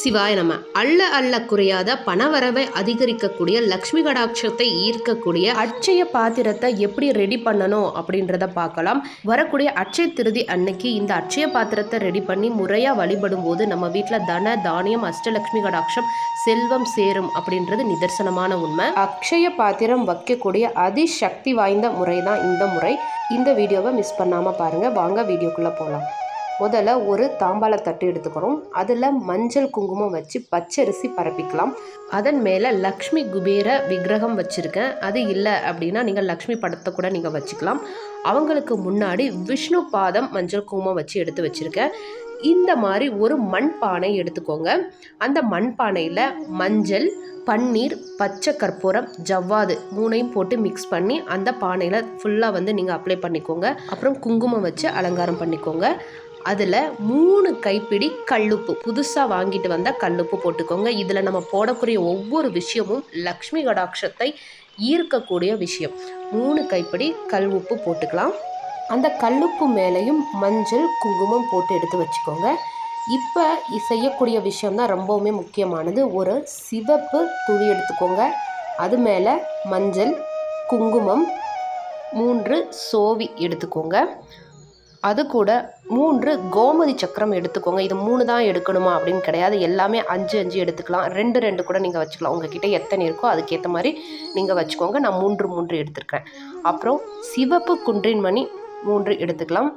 சிவாய நம்ம அள்ள அள்ள குறையாத பணவரவை அதிகரிக்கக்கூடிய லக்ஷ்மி கடாட்சத்தை ஈர்க்கக்கூடிய அட்சய பாத்திரத்தை எப்படி ரெடி பண்ணணும் அப்படின்றத பார்க்கலாம். வரக்கூடிய அட்சய திருதி அன்னைக்கு இந்த அட்சய பாத்திரத்தை ரெடி பண்ணி முறையாக வழிபடும் போது நம்ம வீட்டில் தன தானியம் அஷ்டலக்ஷ்மி கடாட்சம் செல்வம் சேரும் அப்படின்றது நிதர்சனமான உண்மை. அக்ஷய பாத்திரம் வைக்கக்கூடிய அதிசக்தி வாய்ந்த முறை தான் இந்த முறை. இந்த வீடியோவை மிஸ் பண்ணாமல் பாருங்கள் வாங்க வீடியோக்குள்ளே போகலாம் முதல்ல ஒரு தாம்பாள தட்டு எடுத்துக்கிறோம் அதில் மஞ்சள் குங்குமம் வச்சு பச்சரிசி பரப்பிக்கலாம். அதன் மேலே லக்ஷ்மி குபேர விக்கிரகம் வச்சுருக்கேன். அது இல்லை அப்படின்னா நீங்கள் லக்ஷ்மி படத்தை கூட நீங்கள் வச்சுக்கலாம். அவங்களுக்கு முன்னாடி விஷ்ணு பாதம் மஞ்சள் குங்குமம் வச்சு எடுத்து வச்சுருக்கேன். இந்த மாதிரி ஒரு மண்பானை எடுத்துக்கோங்க. அந்த மண்பானையில் மஞ்சள் பன்னீர் பச்சை கற்பூரம் ஜவ்வாது மூணையும் போட்டு மிக்ஸ் பண்ணி அந்த பானையில் ஃபுல்லாக வந்து நீங்கள் அப்ளை பண்ணிக்கோங்க. அப்புறம் குங்குமம் வச்சு அலங்காரம் பண்ணிக்கோங்க. அதில் மூணு கைப்பிடி கல்லுப்பு. புதுசாக வாங்கிட்டு வந்தால் கல்லுப்பு போட்டுக்கோங்க. இதில் நம்ம போடக்கூடிய ஒவ்வொரு விஷயமும் லக்ஷ்மி கடாட்சத்தை ஈர்க்கக்கூடிய விஷயம். மூணு கைப்பிடி கல் உப்பு போட்டுக்கலாம். அந்த கல்லுப்பு மேலேயும் மஞ்சள் குங்குமம் போட்டு எடுத்து வச்சுக்கோங்க. இப்போ செய்யக்கூடிய விஷயம் தான் ரொம்பவுமே முக்கியமானது. ஒரு சிவப்பு துணி எடுத்துக்கோங்க. அது மேலே மஞ்சள் குங்குமம் மூன்று சோவி எடுத்துக்கோங்க. அது கூட மூன்று கோமதி சக்கரம் எடுத்துக்கோங்க. இது மூணு தான் எடுக்கணுமா அப்படின்னு கிடையாது. எல்லாமே அஞ்சு அஞ்சு எடுத்துக்கலாம். ரெண்டு ரெண்டு கூட நீங்கள் வச்சுக்கலாம். உங்ககிட்ட எத்தனை இருக்கோ அதுக்கேற்ற மாதிரி நீங்கள் வச்சுக்கோங்க. நான் மூன்று மூன்று எடுத்துருக்கேன். அப்புறம் சிவப்பு குன்றின் மணி மூன்று எடுத்துக்கலாம்.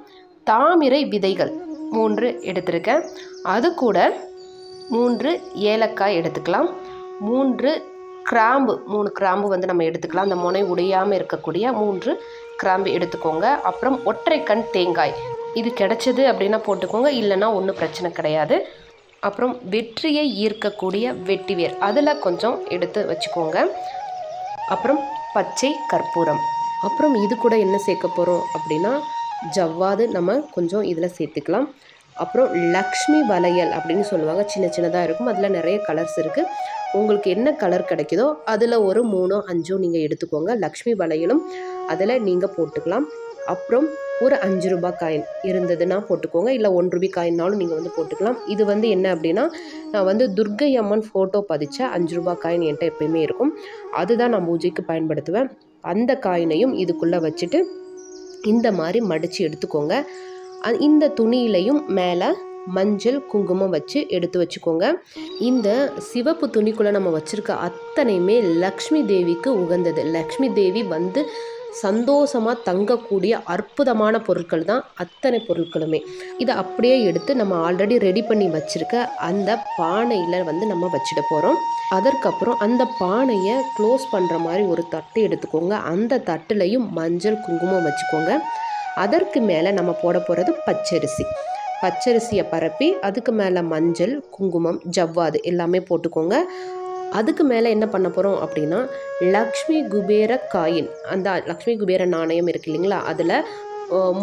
தாமிரை விதைகள் மூன்று எடுத்திருக்கேன். அது கூட மூன்று ஏலக்காய் எடுத்துக்கலாம். மூன்று கிராம்பு மூணு கிராம்பு வந்து நம்ம எடுத்துக்கலாம். அந்த முனை உடையாமல் இருக்கக்கூடிய மூன்று கிராம்பு எடுத்துக்கோங்க. அப்புறம் ஒற்றைக்கண் தேங்காய். இது கிடைச்சது அப்படின்னா போட்டுக்கோங்க. இல்லைன்னா ஒன்றும் பிரச்சனை கிடையாது. அப்புறம் வெற்றியை ஈர்க்கக்கூடிய வெட்டிவேர். அதில் கொஞ்சம் எடுத்து வச்சுக்கோங்க. அப்புறம் பச்சை கற்பூரம். அப்புறம் இது கூட என்ன சேர்க்க போகிறோம் அப்படின்னா ஜவ்வாது நம்ம கொஞ்சம் இதில் சேர்த்துக்கலாம். அப்புறம் லக்ஷ்மி வளையல் அப்படின்னு சொல்லுவாங்க. சின்ன சின்னதாக இருக்கும். அதில் நிறைய கலர்ஸ் இருக்குது உங்களுக்கு என்ன கலர் கிடைக்குதோ அதில் ஒரு மூணோ அஞ்சோ நீங்கள் எடுத்துக்கோங்க. லக்ஷ்மி வளையலும் அதில் நீங்கள் போட்டுக்கலாம். அப்புறம் ஒரு அஞ்சு ரூபாய் காயின் இருந்ததுன்னா போட்டுக்கோங்க. இல்லை ஒன் ரூபாய் காயின்னாலும் நீங்கள் வந்து போட்டுக்கலாம். இது வந்து என்ன அப்படின்னா நான் வந்து துர்கை அம்மன் ஃபோட்டோ பதிச்ச அஞ்சு ரூபாய் காயின் என்கிட்ட எப்பயுமே இருக்கும். அதுதான் நான் பூஜைக்கு பயன்படுத்துவேன். அந்த காயினையும் இதுக்குள்ளே வச்சுட்டு இந்த மாதிரி மடித்து எடுத்துக்கோங்க. இந்த துணியிலையும் மேலே மஞ்சள் குங்குமம் வச்சு எடுத்து வச்சுக்கோங்க. இந்த சிவப்பு துணிக்குள்ளே நம்ம வச்சுருக்க அத்தனையுமே லக்ஷ்மி தேவிக்கு உகந்தது. லக்ஷ்மி தேவி வந்து சந்தோஷமாக தங்கக்கூடிய அற்புதமான பொருட்கள் தான் அத்தனை பொருட்களுமே. இதை அப்படியே எடுத்து நம்ம ஆல்ரெடி ரெடி பண்ணி வச்சுருக்க அந்த பானையில் வந்து நம்ம வச்சுட போகிறோம் அதற்கப்புறம் அந்த பானையை க்ளோஸ் பண்ணுற மாதிரி ஒரு தட்டு எடுத்துக்கோங்க. அந்த தட்டுலையும் மஞ்சள் குங்குமம் வச்சுக்கோங்க. அதற்கு மேலே நம்ம போட போகிறது பச்சரிசி. பச்சரிசியை பரப்பி அதுக்கு மேலே மஞ்சள் குங்குமம் ஜவ்வாது எல்லாமே போட்டுக்கோங்க. அதுக்கு மேலே என்ன பண்ண போகிறோம் அப்படின்னா லக்ஷ்மி குபேர காயின் அந்த லக்ஷ்மி குபேர நாணயம் இருக்கு இல்லைங்களா? அதில்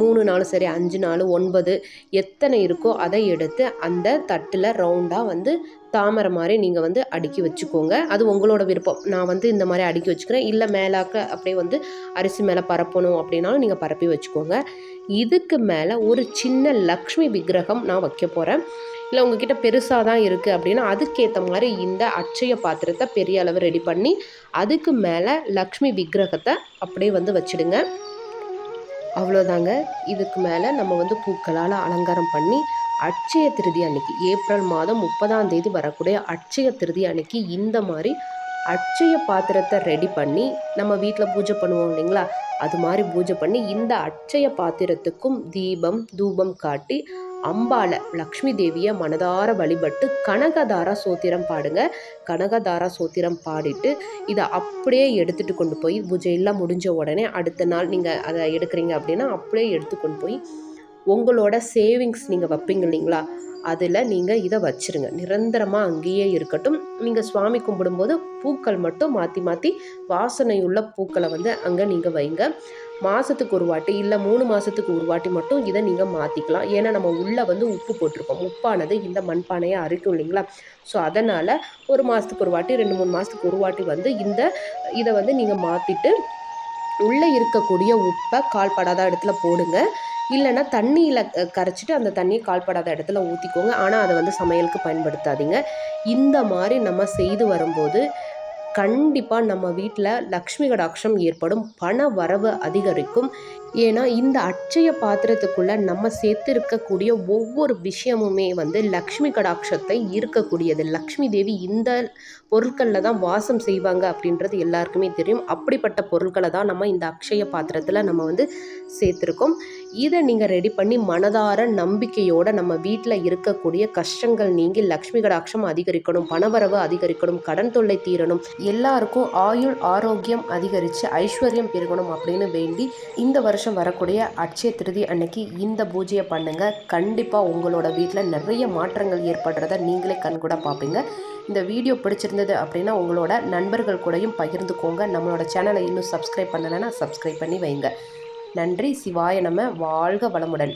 மூணு நாலு சரி அஞ்சு நாள் ஒன்பது எத்தனை இருக்கோ அதை எடுத்து அந்த தட்டில் ரவுண்டாக வந்து தாமரை மாதிரி நீங்கள் வந்து அடுக்கி வச்சுக்கோங்க. அது உங்களோட விருப்பம். நான் வந்து இந்த மாதிரி அடுக்கி வச்சுக்கிறேன். இல்லை மேலாக்க அப்படியே வந்து அரிசி மேலே பரப்பணும் அப்படின்னாலும் நீங்கள் பரப்பி வச்சுக்கோங்க. இதுக்கு மேலே ஒரு சின்ன லக்ஷ்மி விக்கிரகம் நான் வைக்க போகிறேன் இல்லை உங்ககிட்ட பெருசாக தான் இருக்குது அப்படின்னா அதுக்கேற்ற மாதிரி இந்த அச்சய பாத்திரத்தை பெரிய அளவு ரெடி பண்ணி அதுக்கு மேலே லக்ஷ்மி விக்கிரகத்தை அப்படியே வந்து வச்சுடுங்க. அவ்வளோதாங்க இதுக்கு மேலே நம்ம வந்து பூக்களால் அலங்காரம் பண்ணி அட்சய திருதி அன்னைக்கு ஏப்ரல் மாதம் முப்பதாம் தேதி வரக்கூடிய அட்சய திருதி அன்னைக்கு இந்த மாதிரி அட்சய பாத்திரத்தை ரெடி பண்ணி நம்ம வீட்டில் பூஜை பண்ணுவோம் இல்லைங்களா? அது மாதிரி பூஜை பண்ணி இந்த அட்சய பாத்திரத்துக்கும் தீபம் தூபம் காட்டி அம்பால லக்ஷ்மி தேவியை மனதார வழிபட்டு கனகதாரா சோத்திரம் பாடுங்க. கனகதாரா சோத்திரம் பாடிட்டு இதை அப்படியே எடுத்துகிட்டு கொண்டு போய் பூஜையெல்லாம் முடிஞ்ச உடனே அடுத்த நாள் நீங்கள் அதை எடுக்கிறீங்க அப்படின்னா அப்படியே எடுத்து கொண்டு போய் உங்களோட சேவிங்ஸ் நீங்கள் வைப்பீங்க இல்லைங்களா? அதில் நீங்கள் இதை வச்சுருங்க. நிரந்தரமாக அங்கேயே இருக்கட்டும். நீங்கள் சுவாமி கும்பிடும்போது பூக்கள் மட்டும் மாற்றி மாற்றி வாசனையுள்ள பூக்களை வந்து அங்கே நீங்கள் வைங்க. மாதத்துக்கு ஒரு வாட்டி இல்லை மூணு மாதத்துக்கு ஒரு வாட்டி மட்டும் இதை நீங்கள் மாற்றிக்கலாம் ஏன்னா நம்ம உள்ளே வந்து உப்பு போட்டிருக்கோம். உப்பானது இந்த மண்பானையை அரைக்கும் இல்லைங்களா? ஸோ அதனால் ஒரு மாதத்துக்கு ஒரு வாட்டி ரெண்டு மூணு மாதத்துக்கு ஒரு வாட்டி வந்து இந்த இதை வந்து நீங்கள் மாற்றிட்டு உள்ளே இருக்கக்கூடிய உப்பை கால்படாத இடத்துல போடுங்க. இல்லைன்னா தண்ணியில் கரைச்சிட்டு அந்த தண்ணியை கால்படாத இடத்துல ஊற்றிக்கோங்க ஆனால் அதை வந்து சமையலுக்கு பயன்படுத்தாதீங்க. இந்த மாதிரி நம்ம செய்து வரும்போது கண்டிப்பாக நம்ம வீட்டில் லக்ஷ்மி கடாட்சம் ஏற்படும் பண வரவு அதிகரிக்கும். ஏன்னா இந்த அட்சய பாத்திரத்துக்குள்ளே நம்ம சேர்த்திருக்கக்கூடிய ஒவ்வொரு விஷயமுமே வந்து லக்ஷ்மி கடாட்சத்தை இருக்கக்கூடியது லக்ஷ்மி தேவி இந்த பொருட்களில் தான் வாசம் செய்வாங்க அப்படின்றது எல்லாருக்குமே தெரியும். அப்படிப்பட்ட பொருட்களை தான் நம்ம இந்த அக்ஷய பாத்திரத்தில் நம்ம வந்து சேர்த்துருக்கோம். இதை நீங்கள் ரெடி பண்ணி மனதார நம்பிக்கையோட நம்ம வீட்டில் இருக்கக்கூடிய கஷ்டங்கள் நீங்கி லக்ஷ்மி கடாட்சம் அதிகரிக்கணும் பணவரவு அதிகரிக்கணும் கடன் தொல்லை தீரணும் எல்லாருக்கும் ஆயுள் ஆரோக்கியம் அதிகரித்து ஐஸ்வர்யம் பெருகணும் அப்படின்னு வேண்டி இந்த வருஷம் வரக்கூடிய அட்சய திருதி அன்னைக்கு இந்த பூஜையை பண்ணுங்க. கண்டிப்பாக உங்களோட வீட்டில் நிறைய மாற்றங்கள் ஏற்படுறத நீங்களே கண்கூட பார்ப்பீங்க. இந்த வீடியோ பிடிச்சிருந்தது அப்படின்னா உங்களோட நண்பர்கள் கூடயும் பகிர்ந்துக்கோங்க. நம்மளோட சேனலை இன்னும் சப்ஸ்கிரைப் பண்ணலைன்னா சப்ஸ்கிரைப் பண்ணி வைங்க. நன்றி. சிவாய நம்ம வாழ்க வளமுடன்.